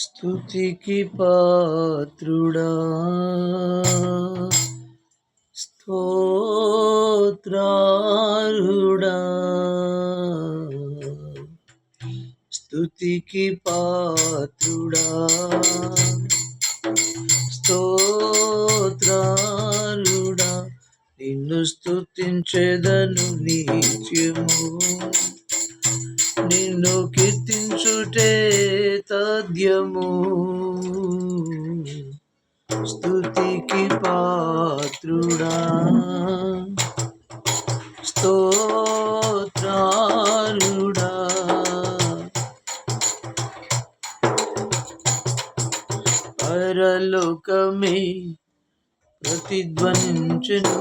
స్తుతికి పాత్రుడా. స్తోత్రారుడా. స్తుతికి పాత్రుడా. స్తోత్రారుడా. నిన్ను స్తుతించెదను నిత్యము నిన్ను కీర్తించుటే తద్యము స్తుతికి పాత్రుడా. స్తోత్రాలుడా. పరలోకమే ప్రతిధ్వనించును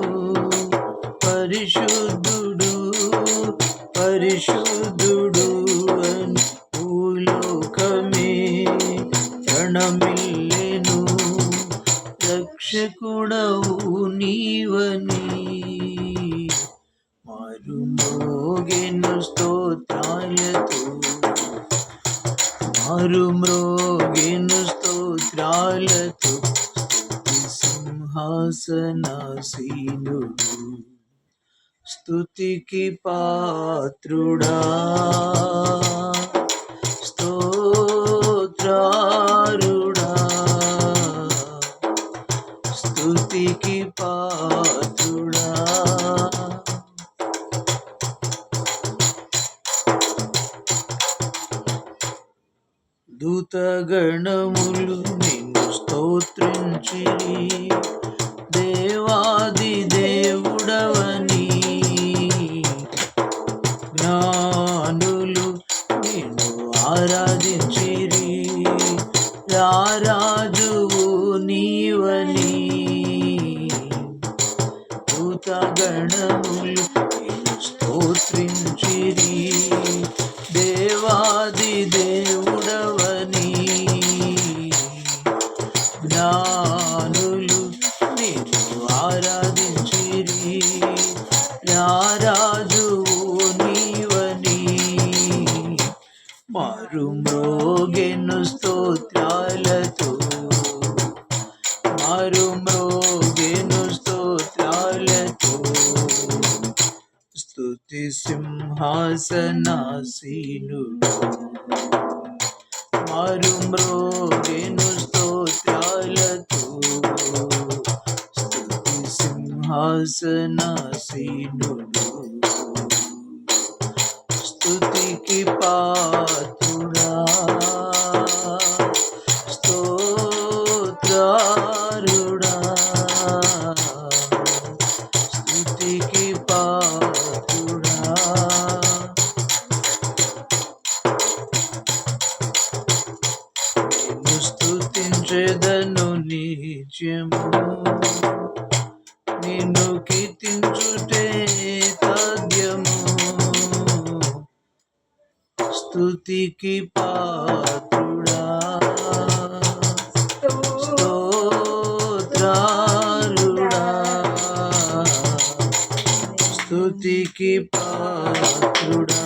పరిశుద్ధుడు పరిశుద్ధుడు. రక్షకుడవు నీవని. మారుమోగెను స్తోత్రాలతో మరుమ్రోగెను స్తోత్రాలతో సింహాసనాసీనుడు. స్తుతికి పాత్రుడా. పాత్రుడా. దూతగణములు నిన్ను స్తోత్రించి దేవాది దేవుడవని జ్ఞానులు నిన్ను ఆరాధించిరి. రారాజువు నీవని గణములు స్తోత్రించిరి. దేవాది దేవుడవని జ్ఞానులు నిన్ను ఆరాధించిరి. రారాజువు నీవని మారుమ్రోగెను స్తోత్రాలతో మారుమ్రోగెను స్తుతి సింహాసనాసీనుడు మారుమ్రోగెను స్తోత్రాలతో స్తుతి సింహాసనాసీనుడు స్తుతికి పాత్రుడా స్తుతించెదను నిత్యము నిన్ను కీర్తించుటే తథ్యము స్తుతికి పాత్రుడా. స్తోత్రారుడా స్తుతికి పాత్రుడా.